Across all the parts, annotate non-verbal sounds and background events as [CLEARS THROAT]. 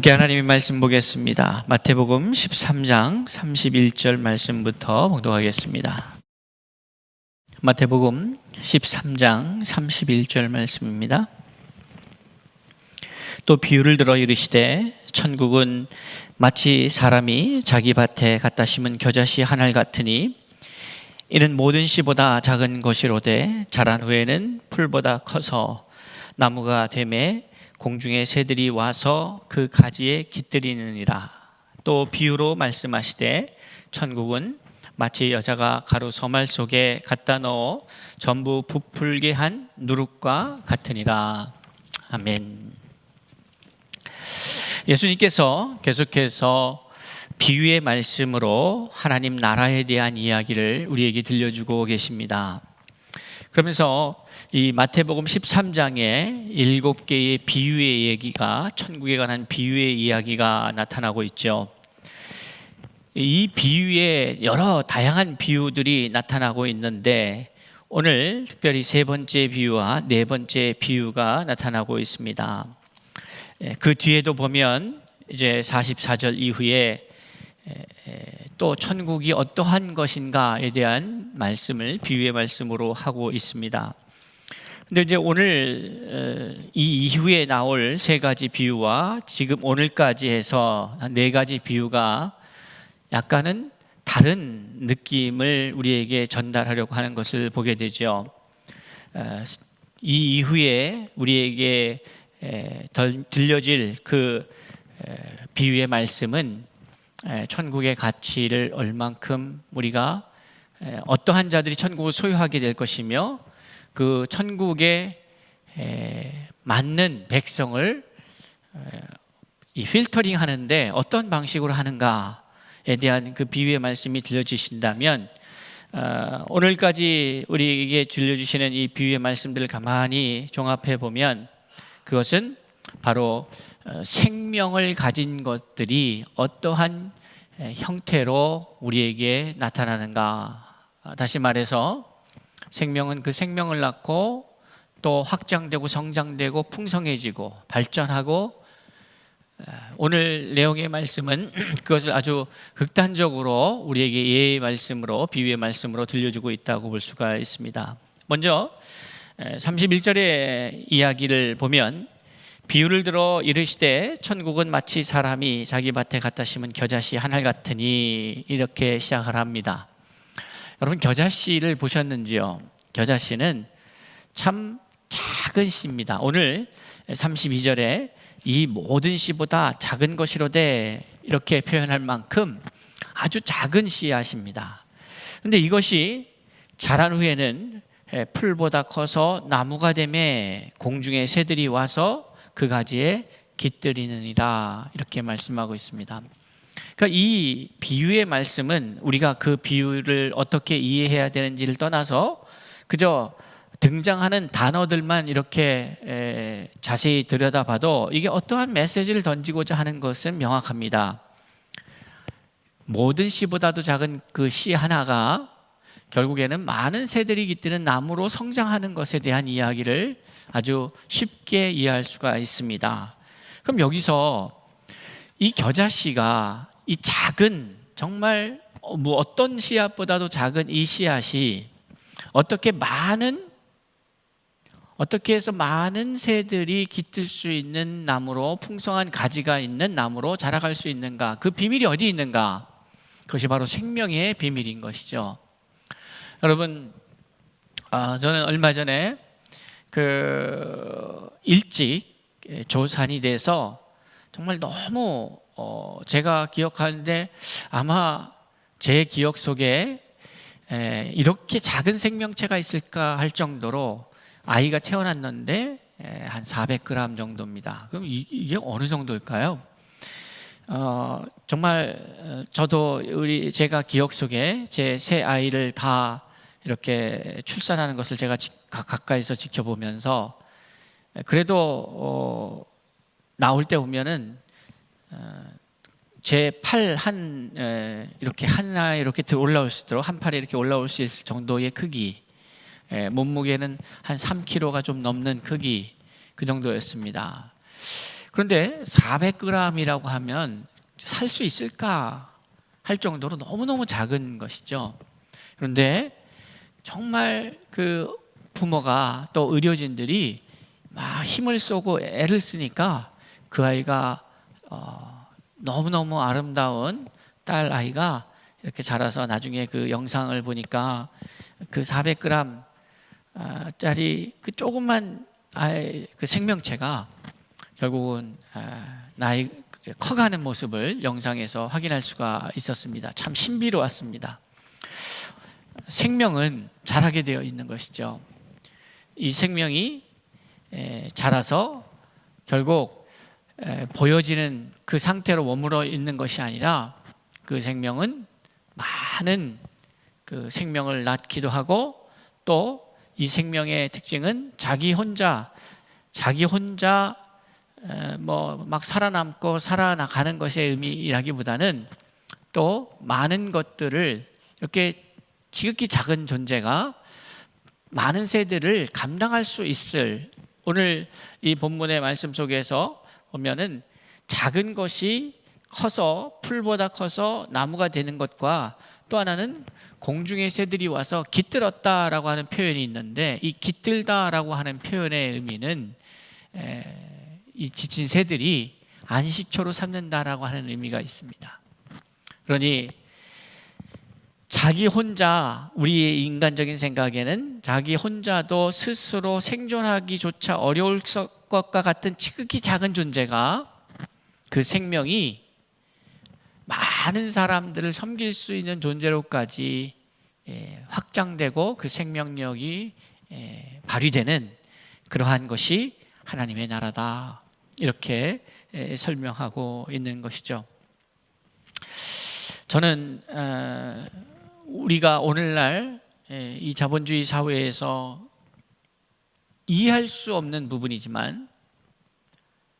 함께 하나님의 말씀 보겠습니다. 마태복음 13장 31절 말씀부터 봉독하겠습니다. 마태복음 13장 31절 말씀입니다. 또 비유를 들어 이르시되 천국은 마치 사람이 자기 밭에 갖다 심은 겨자씨 한알 같으니 이는 모든 씨보다 작은 것이로되 자란 후에는 풀보다 커서 나무가 되매 공중의 새들이 와서 그 가지에 깃들이느니라. 또 비유로 말씀하시되 천국은 마치 여자가 가루 서말 속에 갖다 넣어 전부 부풀게 한 누룩과 같으니라. 아멘. 예수님께서 계속해서 비유의 말씀으로 하나님 나라에 대한 이야기를 우리에게 들려주고 계십니다. 그러면서 이 마태복음 13장에 일곱 개의 비유의 얘기가 천국에 관한 비유의 이야기가 나타나고 있죠. 이 비유에 여러 다양한 비유들이 나타나고 있는데 오늘 특별히 세 번째 비유와 네 번째 비유가 나타나고 있습니다. 예, 그 뒤에도 보면 이제 44절 이후에 또 천국이 어떠한 것인가에 대한 말씀을 비유의 말씀으로 하고 있습니다. 근데 이제 오늘 어, 이 이후에 나올 세 가지 비유와 지금 오늘까지 해서 네 가지 비유가 약간은 다른 느낌을 우리에게 전달하려고 하는 것을 보게 되죠. 어, 이 이후에 우리에게 들려질 그 비유의 말씀은 천국의 가치를 얼만큼 우리가 어떠한 자들이 천국을 소유하게 될 것이며 그 천국에 맞는 백성을 이 필터링 하는데 어떤 방식으로 하는가에 대한 그 비유의 말씀이 들려주신다면 어, 오늘까지 우리에게 들려주시는 이 비유의 말씀들을 가만히 종합해 보면 그것은 바로 어, 생명을 가진 것들이 어떠한 형태로 우리에게 나타나는가. 아, 다시 말해서 생명은 그 생명을 낳고 또 확장되고 성장되고 풍성해지고 발전하고 오늘 내용의 말씀은 [CLEARS THROAT] 그것을 아주 극단적으로 우리에게 예의 말씀으로 비유의 말씀으로 들려주고 있다고 볼 수가 있습니다. 먼저 31절의 이야기를 보면 비유를 들어 이르시되 천국은 마치 사람이 자기 밭에 갖다 심은 겨자씨 한 알 같으니 이렇게 시작을 합니다. 여러분 겨자씨를 보셨는지요? 겨자씨는 참 작은 씨입니다. 오늘 32절에 이 모든 씨보다 작은 것이로되 이렇게 표현할 만큼 아주 작은 씨앗입니다. 근데 이것이 자란 후에는 풀보다 커서 나무가 되매 공중의 새들이 와서 그 가지에 깃들이느니라 이렇게 말씀하고 있습니다. 그러니까 이 비유의 말씀은 우리가 그 비유를 어떻게 이해해야 되는지를 떠나서 그저 등장하는 단어들만 이렇게 자세히 들여다봐도 이게 어떠한 메시지를 던지고자 하는 것은 명확합니다. 모든 씨보다도 작은 그 씨 하나가 결국에는 많은 새들이 깃드는 나무로 성장하는 것에 대한 이야기를 아주 쉽게 이해할 수가 있습니다. 그럼 여기서 이 겨자 씨가 이 작은 정말 뭐 어떤 씨앗보다도 작은 이 씨앗이 어떻게 많은 어떻게 해서 많은 새들이 깃들 수 있는 나무로 풍성한 가지가 있는 나무로 자라갈 수 있는가? 그 비밀이 어디 있는가? 그것이 바로 생명의 비밀인 것이죠. 여러분, 아, 저는 얼마 전에 그 일찍 조산이 돼서 정말 너무 어 제가 기억하는데 아마 제 기억 속에 에 이렇게 작은 생명체가 있을까 할 정도로 아이가 태어났는데 한 400g 정도입니다. 그럼 이 게 어느 정도일까요? 어, 정말 어, 저도 우리 제가 기억 속에 제 세 아이를 다 이렇게 출산하는 것을 제가 가까이서 지켜보면서 그래도 어, 나올 때 보면은 어, 제팔 한 이렇게 하나 이렇게 올라올 수 있도록 한 팔에 이렇게 올라올 수 있을 정도의 크기, 에, 몸무게는 한 3kg가 좀 넘는 크기 그 정도였습니다. 그런데 400g이라고 하면 살 수 있을까 할 정도로 너무너무 작은 것이죠. 그런데 정말 그 부모가 또 의료진들이 막 힘을 쏘고 애를 쓰니까 그 아이가 어, 너무너무 아름다운 딸 아이가 이렇게 자라서 나중에 그 영상을 보니까 그 400g 아, 짜리 그 조그만 아이 그 생명체가 결국은 아, 나이 커가는 모습을 영상에서 확인할 수가 있었습니다. 참 신비로웠습니다. 생명은 자라게 되어 있는 것이죠. 이 생명이 에, 자라서 결국 에, 보여지는 그 상태로 머물러 있는 것이 아니라 그 생명은 많은 그 생명을 낳기도 하고 또 이 생명의 특징은 자기 혼자 자기 혼자 뭐 막 살아남고 살아나가는 것의 의미라기보다는 또 많은 것들을 이렇게 지극히 작은 존재가 많은 세대를 감당할 수 있을 오늘 이 본문의 말씀 속에서 보면은 작은 것이 커서 풀보다 커서 나무가 되는 것과 또 하나는 공중의 새들이 와서 깃들었다라고 하는 표현이 있는데 이 깃들다라고 하는 표현의 의미는 에, 이 지친 새들이 안식처로 삼는다라고 하는 의미가 있습니다. 그러니 자기 혼자 우리의 인간적인 생각에는 자기 혼자도 스스로 생존하기조차 어려울 것과 같은 지극히 작은 존재가 그 생명이 많은 사람들을 섬길 수 있는 존재로까지 예, 확장되고 그 생명력이 예, 발휘되는 그러한 것이 하나님의 나라다 이렇게 예, 설명하고 있는 것이죠. 저는 어, 우리가 오늘날 이 자본주의 사회에서 이해할 수 없는 부분이지만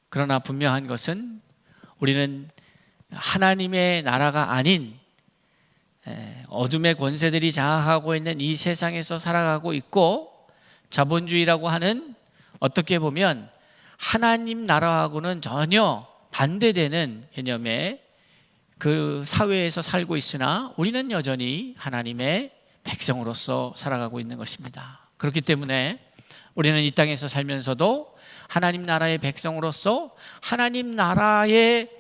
그러나 분명한 것은 우리는 하나님의 나라가 아닌 어둠의 권세들이 장악하고 있는 이 세상에서 살아가고 있고 자본주의라고 하는 어떻게 보면 하나님 나라하고는 전혀 반대되는 개념의 그 사회에서 살고 있으나 우리는 여전히 하나님의 백성으로서 살아가고 있는 것입니다. 그렇기 때문에 우리는 이 땅에서 살면서도 하나님 나라의 백성으로서 하나님 나라의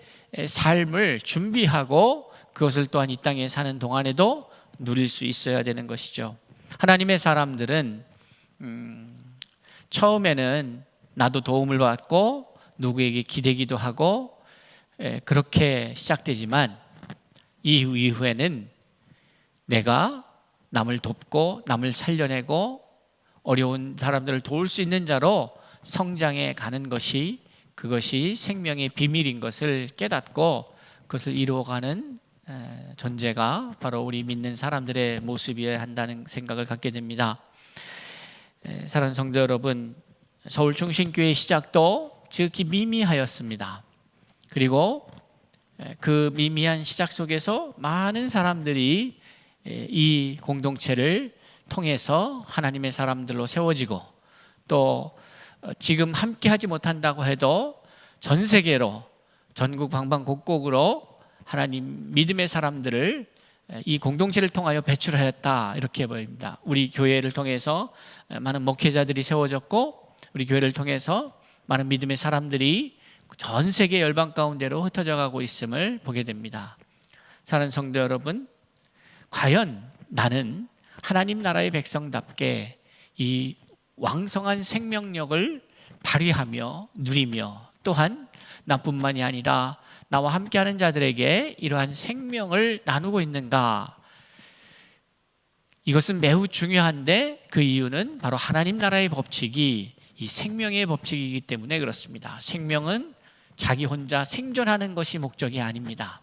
삶을 준비하고 그것을 또한 이 땅에 사는 동안에도 누릴 수 있어야 되는 것이죠. 하나님의 사람들은 음, 처음에는 나도 도움을 받고 누구에게 기대기도 하고 에, 그렇게 시작되지만 이 이후에는 내가 남을 돕고 남을 살려내고 어려운 사람들을 도울 수 있는 자로 성장해 가는 것이 그것이 생명의 비밀인 것을 깨닫고 그것을 이루어가는 존재가 바로 우리 믿는 사람들의 모습이어야 한다는 생각을 갖게 됩니다. 사랑하는 성도 여러분, 서울 중심교회 시작도 지극히 미미하였습니다. 그리고 그 미미한 시작 속에서 많은 사람들이 이 공동체를 통해서 하나님의 사람들로 세워지고 또 어, 지금 함께 하지 못한다고 해도 전 세계로 전국 방방곡곡으로 하나님 믿음의 사람들을 이 공동체를 통하여 배출하였다 이렇게 보입니다. 우리 교회를 통해서 많은 목회자들이 세워졌고 우리 교회를 통해서 많은 믿음의 사람들이 전 세계 열방 가운데로 흩어져 가고 있음을 보게 됩니다. 사는 성도 여러분, 과연 나는 하나님 나라의 백성답게 이 왕성한 생명력을 발휘하며 누리며 또한 나뿐만이 아니라 나와 함께하는 자들에게 이러한 생명을 나누고 있는가? 이것은 매우 중요한데 그 이유는 바로 하나님 나라의 법칙이 이 생명의 법칙이기 때문에 그렇습니다. 생명은 자기 혼자 생존하는 것이 목적이 아닙니다.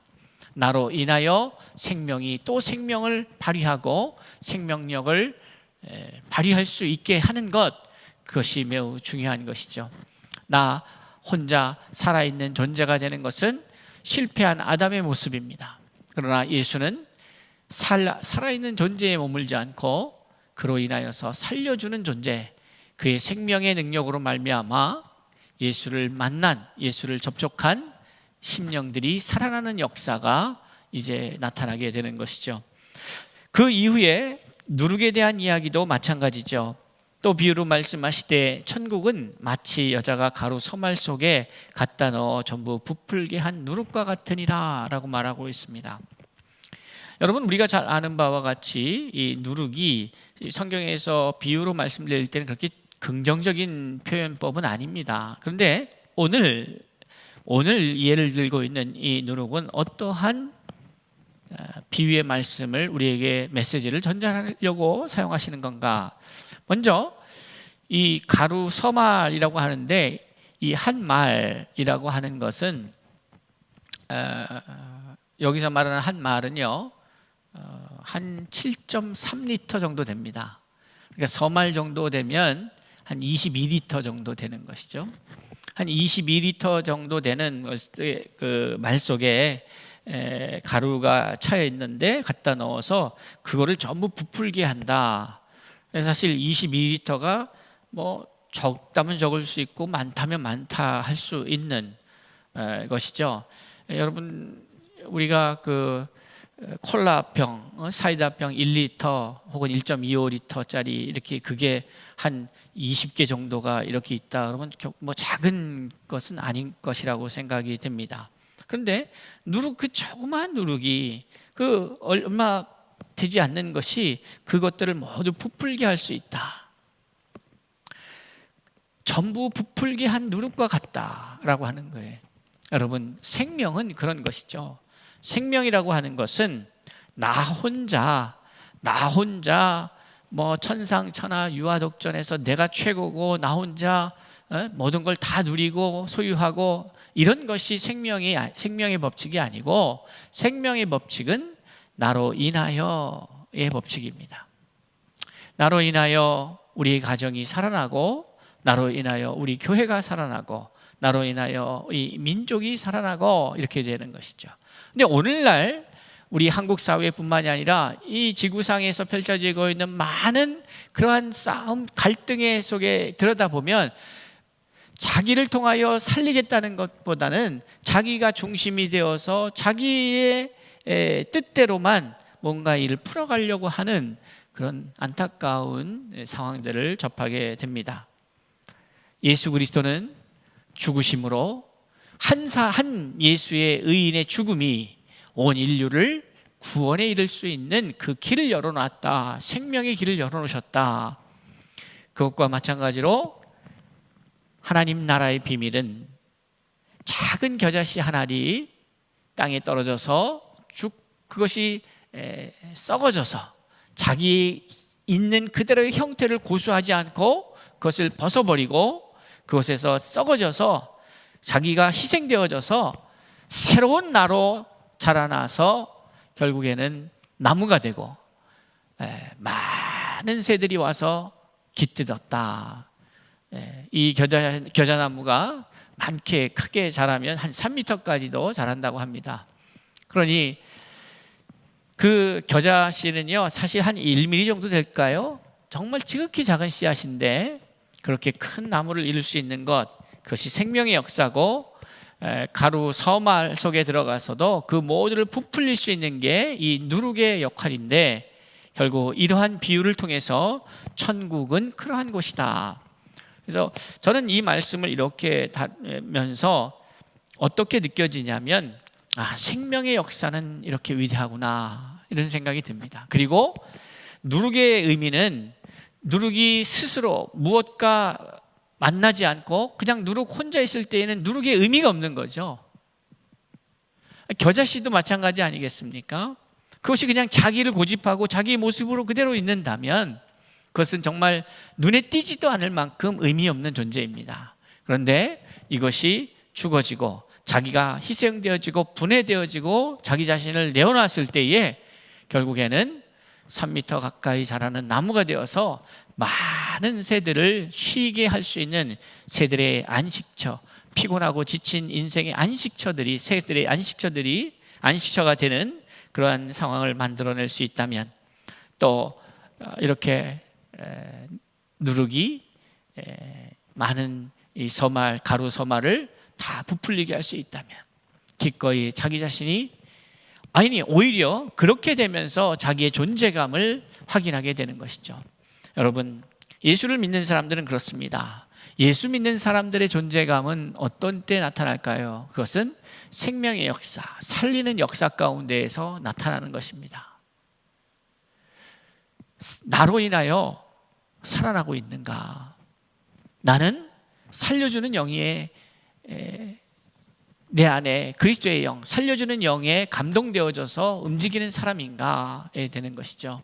나로 인하여 생명이 또 생명을 발휘하고 생명력을 발휘할 수 있게 하는 것 그것이 매우 중요한 것이죠. 나 혼자 살아있는 존재가 되는 것은 실패한 아담의 모습입니다. 그러나 예수는 살, 살아있는 존재에 머물지 않고 그로 인하여서 살려주는 존재, 그의 생명의 능력으로 말미암아 예수를 만난 예수를 접촉한 심령들이 살아나는 역사가 이제 나타나게 되는 것이죠. 그 이후에 누룩에 대한 이야기도 마찬가지죠. 또 비유로 말씀하시되 천국은 마치 여자가 가루 서말 속에 갖다 넣어 전부 부풀게 한 누룩과 같으니라라고 말하고 있습니다. 여러분 우리가 잘 아는 바와 같이 이 누룩이 성경에서 비유로 말씀드릴 때는 그렇게 긍정적인 표현법은 아닙니다. 그런데 오늘 오늘 예를 들고 있는 이 누룩은 어떠한 아, 비유의 말씀을 우리에게 메시지를 전달하려고 사용하시는 건가? 먼저 이 가루 서말이라고 하는데 이 한 말이라고 하는 것은 어, 여기서 말하는 한 말은요 어, 한 7.3리터 정도 됩니다. 그러니까 서말 정도 되면 한 22리터 정도 되는 것이죠. 한 22리터 정도 되는 그 말 속에 에, 가루가 차여 있는데 갖다 넣어서 그거를 전부 부풀게 한다. 사실 22리터가 뭐 적다면 적을 수 있고 많다면 많다 할 수 있는 에, 것이죠. 에, 여러분 우리가 그 콜라병, 어, 사이다병 1리터 혹은 1.25리터짜리 이렇게 그게 한 20개 정도가 이렇게 있다 그러면 뭐 작은 것은 아닌 것이라고 생각이 됩니다. 그런데 누룩 그 조그마한 누룩이 그 얼마 되지 않는 것이 그것들을 모두 부풀게 할 수 있다. 전부 부풀게 한 누룩과 같다라고 하는 거예요. 여러분 생명은 그런 것이죠. 생명이라고 하는 것은 나 혼자 나 혼자 뭐 천상천하 유아독전에서 내가 최고고 나 혼자 어? 모든 걸 다 누리고 소유하고 이런 것이 생명의 생명의 법칙이 아니고 생명의 법칙은 나로 인하여의 법칙입니다. 나로 인하여 우리 가정이 살아나고 나로 인하여 우리 교회가 살아나고 나로 인하여 이 민족이 살아나고 이렇게 되는 것이죠. 근데 오늘날 우리 한국 사회뿐만이 아니라 이 지구상에서 펼쳐지고 있는 많은 그러한 싸움, 갈등의 속에 들여다보면 자기를 통하여 살리겠다는 것보다는 자기가 중심이 되어서 자기의 뜻대로만 뭔가 일을 풀어가려고 하는 그런 안타까운 상황들을 접하게 됩니다. 예수 그리스도는 죽으심으로 한사 한 예수의 의인의 죽음이 온 인류를 구원에 이를 수 있는 그 길을 열어놨다. 생명의 길을 열어놓으셨다. 그것과 마찬가지로 하나님 나라의 비밀은 작은 겨자씨 하나리 땅에 떨어져서 죽 그것이 썩어져서 자기 있는 그대로의 형태를 고수하지 않고 그것을 벗어버리고 그것에서 썩어져서 자기가 희생되어져서 새로운 나로 자라나서 결국에는 나무가 되고 많은 새들이 와서 깃들었다. 예, 이 겨자, 겨자나무가 많게 크게 자라면 한 3m까지도 자란다고 합니다. 그러니 그 겨자 씨는요, 사실 한 1mm 정도 될까요? 정말 지극히 작은 씨앗인데 그렇게 큰 나무를 이룰 수 있는 것, 그것이 생명의 역사고 가루 서말 속에 들어가서도 그 모두를 부풀릴 수 있는 게 이 누룩의 역할인데 결국 이러한 비유를 통해서 천국은 그러한 곳이다. 그래서 저는 이 말씀을 이렇게 다면서 어떻게 느껴지냐면 아, 생명의 역사는 이렇게 위대하구나 이런 생각이 듭니다. 그리고 누룩의 의미는 누룩이 스스로 무엇과 만나지 않고 그냥 누룩 혼자 있을 때에는 누룩의 의미가 없는 거죠. 겨자씨도 마찬가지 아니겠습니까? 그것이 그냥 자기를 고집하고 자기 모습으로 그대로 있는다면 그것은 정말 눈에 띄지도 않을 만큼 의미 없는 존재입니다. 그런데 이것이 죽어지고 자기가 희생되어지고 분해되어지고 자기 자신을 내어놨을 때에 결국에는 3미터 가까이 자라는 나무가 되어서 많은 새들을 쉬게 할 수 있는 새들의 안식처, 피곤하고 지친 인생의 안식처들이 새들의 안식처들이 안식처가 되는 그러한 상황을 만들어낼 수 있다면 또 이렇게 누룩이 많은 이 서말 가루 서말을 다 부풀리게 할 수 있다면 기꺼이 자기 자신이 아니 오히려 그렇게 되면서 자기의 존재감을 확인하게 되는 것이죠. 여러분 예수를 믿는 사람들은 그렇습니다. 예수 믿는 사람들의 존재감은 어떤 때 나타날까요? 그것은 생명의 역사, 살리는 역사 가운데에서 나타나는 것입니다. 나로 인하여 살아나고 있는가? 나는 살려주는 영의 내 안에 그리스도의 영, 살려주는 영에 감동되어져서 움직이는 사람인가에 되는 것이죠.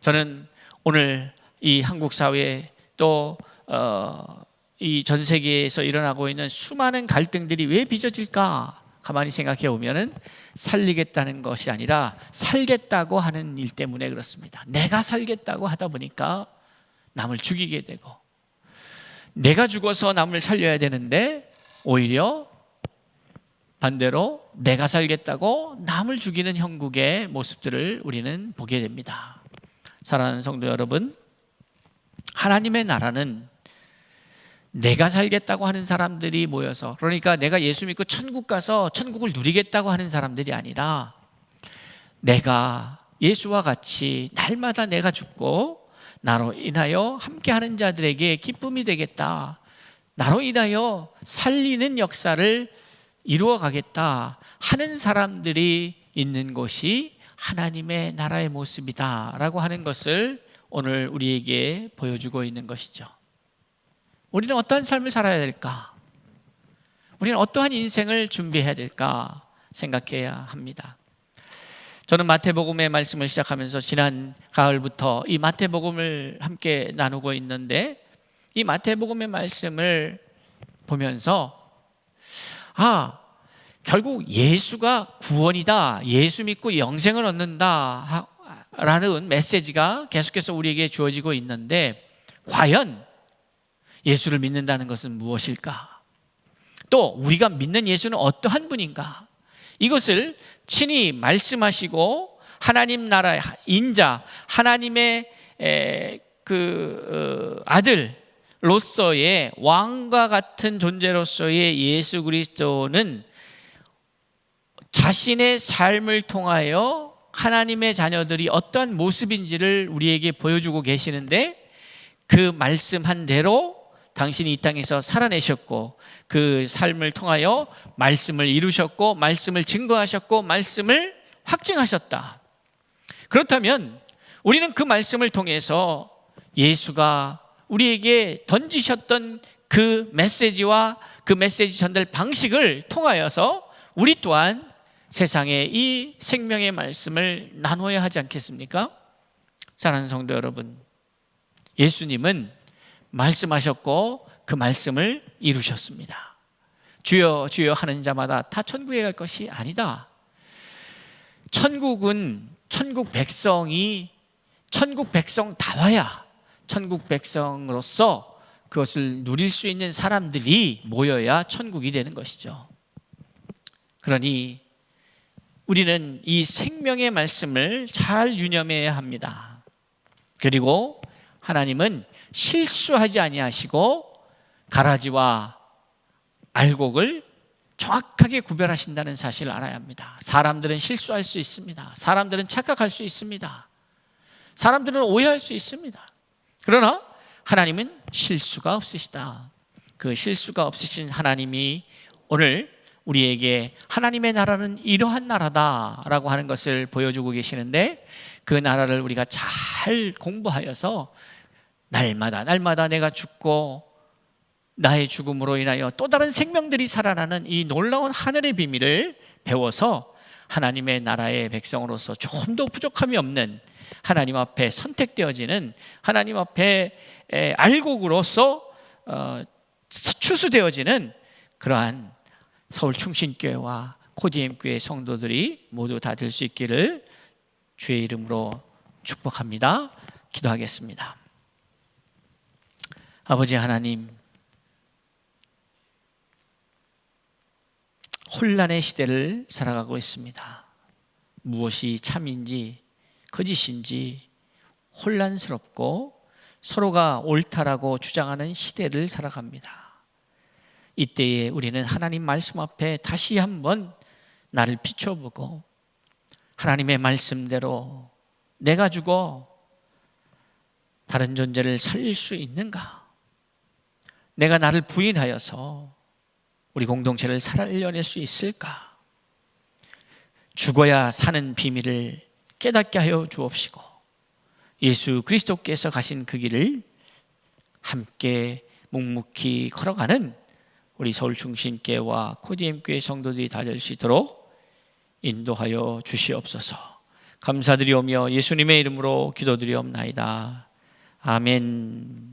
저는 오늘 이 한국 사회 또 어, 세계에서 일어나고 있는 수많은 갈등들이 왜 빚어질까? 가만히 생각해 보면은 살리겠다는 것이 아니라 살겠다고 하는 일 때문에 그렇습니다. 내가 살겠다고 하다 보니까 남을 죽이게 되고 내가 죽어서 남을 살려야 되는데 오히려 반대로 내가 살겠다고 남을 죽이는 형국의 모습들을 우리는 보게 됩니다. 사랑하는 성도 여러분, 하나님의 나라는 내가 살겠다고 하는 사람들이 모여서 그러니까 내가 예수 믿고 천국 가서 천국을 누리겠다고 하는 사람들이 아니라 내가 예수와 같이 날마다 내가 죽고 나로 인하여 함께하는 자들에게 기쁨이 되겠다. 나로 인하여 살리는 역사를 이루어 가겠다 하는 사람들이 있는 곳이 하나님의 나라의 모습이다라고 하는 것을 오늘 우리에게 보여주고 있는 것이죠. 우리는 어떠한 삶을 살아야 될까? 우리는 어떠한 인생을 준비해야 될까 생각해야 합니다. 저는 마태복음의 말씀을 시작하면서 지난 가을부터 이 마태복음을 함께 나누고 있는데 이 마태복음의 말씀을 보면서 아, 결국 예수가 구원이다. 예수 믿고 영생을 얻는다. 라는 메시지가 계속해서 우리에게 주어지고 있는데 과연 예수를 믿는다는 것은 무엇일까? 또 우리가 믿는 예수는 어떠한 분인가? 이것을 친히 말씀하시고 하나님 나라의 인자, 하나님의 그 어, 아들 로서의 왕과 같은 존재로서의 예수 그리스도는 자신의 삶을 통하여 하나님의 자녀들이 어떠한 모습인지를 우리에게 보여주고 계시는데 그 말씀한 대로 당신이 이 땅에서 살아내셨고 그 삶을 통하여 말씀을 이루셨고 말씀을 증거하셨고 말씀을 확증하셨다. 그렇다면 우리는 그 말씀을 통해서 예수가 우리에게 던지셨던 그 메시지와 그 메시지 전달 방식을 통하여서 우리 또한 세상에 이 생명의 말씀을 나눠야 하지 않겠습니까? 사랑하는 성도 여러분, 예수님은 말씀하셨고 그 말씀을 이루셨습니다. 주여 주여 하는 자마다 다 천국에 갈 것이 아니다. 천국은 천국 백성이 천국 백성 다 와야 천국 백성으로서 그것을 누릴 수 있는 사람들이 모여야 천국이 되는 것이죠. 그러니 우리는 이 생명의 말씀을 잘 유념해야 합니다. 그리고 하나님은 실수하지 아니하시고 가라지와 알곡을 정확하게 구별하신다는 사실을 알아야 합니다. 사람들은 실수할 수 있습니다. 사람들은 착각할 수 있습니다. 사람들은 오해할 수 있습니다. 그러나 하나님은 실수가 없으시다. 그 실수가 없으신 하나님이 오늘 우리에게 하나님의 나라는 이러한 나라다라고 하는 것을 보여주고 계시는데 그 나라를 우리가 잘 공부하여서 날마다 날마다 내가 죽고 나의 죽음으로 인하여 또 다른 생명들이 살아나는 이 놀라운 하늘의 비밀을 배워서 하나님의 나라의 백성으로서 조금 더 부족함이 없는 하나님 앞에 선택되어지는 하나님 앞에 알곡으로서 어, 추수되어지는 그러한 서울 충신교회와 코지엠교회 성도들이 모두 다 될 수 있기를 주의 이름으로 축복합니다. 기도하겠습니다. 아버지 하나님, 혼란의 시대를 살아가고 있습니다. 무엇이 참인지, 거짓인지 혼란스럽고 서로가 옳다라고 주장하는 시대를 살아갑니다. 이때에 우리는 하나님 말씀 앞에 다시 한번 나를 비춰보고 하나님의 말씀대로 내가 죽어 다른 존재를 살릴 수 있는가? 내가 나를 부인하여서 우리 공동체를 살려낼 수 있을까? 죽어야 사는 비밀을 깨닫게 하여 주옵시고 예수 그리스도께서 가신 그 길을 함께 묵묵히 걸어가는 우리 서울 중심교회와 코디엠 교회 성도들이 다 될 수 있도록 인도하여 주시옵소서. 감사드리오며 예수님의 이름으로 기도드리옵나이다. 아멘.